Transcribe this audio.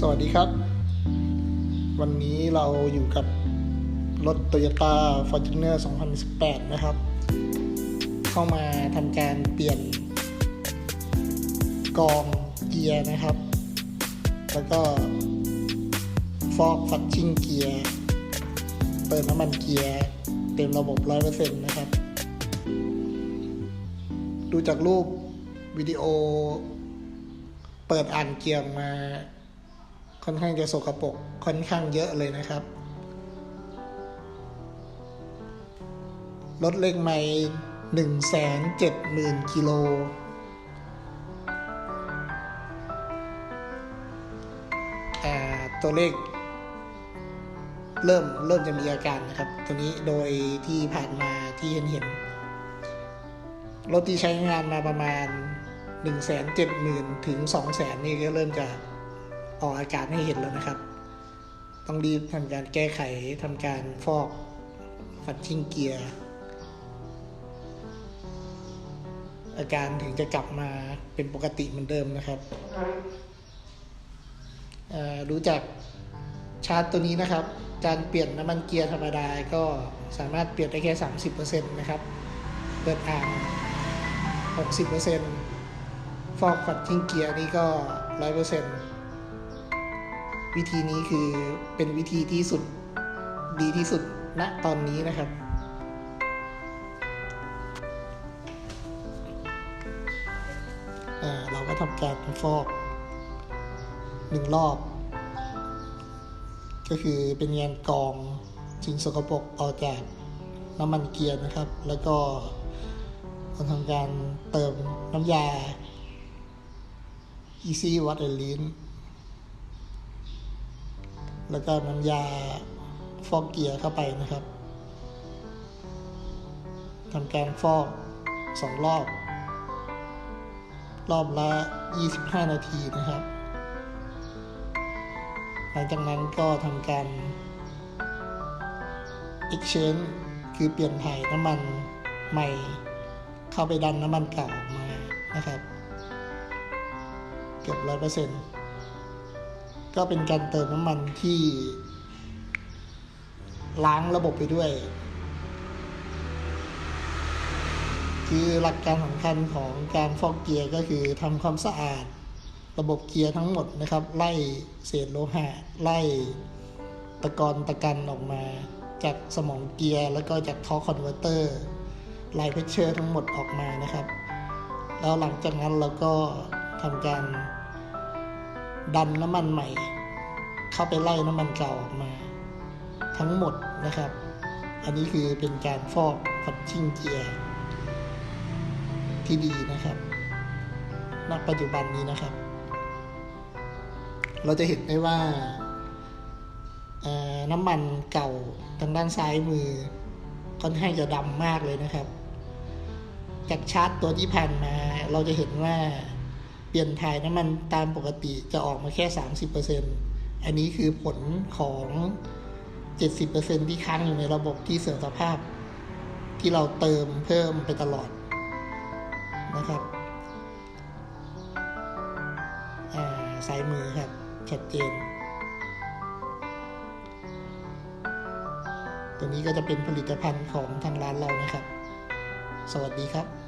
สวัสดีครับ วันนี้เราอยู่กับรถ Toyota Fortuner 2018 นะครับ เข้ามาทำการเปลี่ยนกองเกียร์นะครับ แล้วก็ฟอกฟัดชิ่งเกียร์ เติมน้ำมันเกียร์ เต็มระบบ 100%นะครับ ดูจากรูปวิดีโอเปิดอ่านเกียร์มา ค่อนข้างจะสกปรกค่อนข้างเยอะเลยนะครับ รถเลขไม่หนึ่งแสนเจ็ดหมื่นกิโลอ่าตัวเลข เริ่มเริ่มจะมีอาการนะครับ ตัวนี้โดยที่ผ่านมาที่เห็นเห็นรถที่ใช้งานมาประมาณ 1 7 0 0 0 0 ถึง 2 0 0 0 0นี่ก็เริ่มจะ ออกอาการให้เห็นแล้วนะครับ ต้องรีบทำการแก้ไขทำการฟอกฟัดชิ่งเกียร์ อาการถึงจะกลับมาเป็นปกติเหมือนเดิมนะครับรู้จักชาร์จตัวนี้นะครับ การเปลี่ยนน้ำมันเกียร์ธรรมดาก็สามารถเปลี่ยนได้แค่ 30%นะครับ เปิดอ่าง 60%ฟอกฝัดทิ้งเกียร์นี่ก็ 100% วิธีนี้คือเป็นวิธีที่สุดดีที่สุดณตอนนี้นะครับ เราก็ทำการฟอกหนึ่งรอบ ก็คือเป็นงานกรองสิ่งสกปรกออกจากน้ำมันเกียร์นะครับ แล้วก็เรทำการเติมน้ำยา Easy Watt and Lean แล้วก็น้ำยาฟอกเกียร์เข้าไปนะครับทำการฟอกสองรอบ รอบละ 25 นาทีนะครับ หลังจากนั้นก็ทำการ exchange คือเปลี่ยนถ่ายน้ำมันใหม่เข้าไปดันน้ำมันเก่าออกมานะครับ เกือบร้อยเปอร์เซ็นต์ ก็เป็นการเติมน้ำมันที่ล้างระบบไปด้วย คือหลักการสำคัญของการฟอกเกียร์ก็คือทำความสะอาด ระบบเกียร์ทั้งหมดนะครับ ไล่เศษโลหะไล่ตะกอนตะกันออกมาจากสมองเกียร์แล้วก็จากทอคอนเวอร์เตอร์ไล่เพชเชอร์ทั้งหมดออกมานะครับ แล้วหลังจากนั้นเราก็ทำการ ดันน้ำมันใหม่ เข้าไปไล่น้ำมันเก่าออกมา ทั้งหมดนะครับ อันนี้คือเป็นการฟอกฟัดชิ่งเกียร์ที่ดีนะครับณปัจจุบันนี้นะครับ เราจะเห็นได้ว่าน้ำมันเก่าทางด้านซ้ายมือค่อนข้างจะดำมากเลยนะครับ จากชาร์จตัวที่ผ่านมา เราจะเห็นว่า เปลี่ยนถ่ายน้ำมันตามปกติจะออกมาแค่ 30%อันนี้คือผลของ 70%ที่ค้างอยู่ในระบบที่เสื่อมสภาพ ที่เราเติมเพิ่มไปตลอดนะครับอ่าซ้ายมือครับ ชัดเจน ตัวนี้ก็จะเป็นผลิตภัณฑ์ของทางร้านเรานะครับ สวัสดีครับ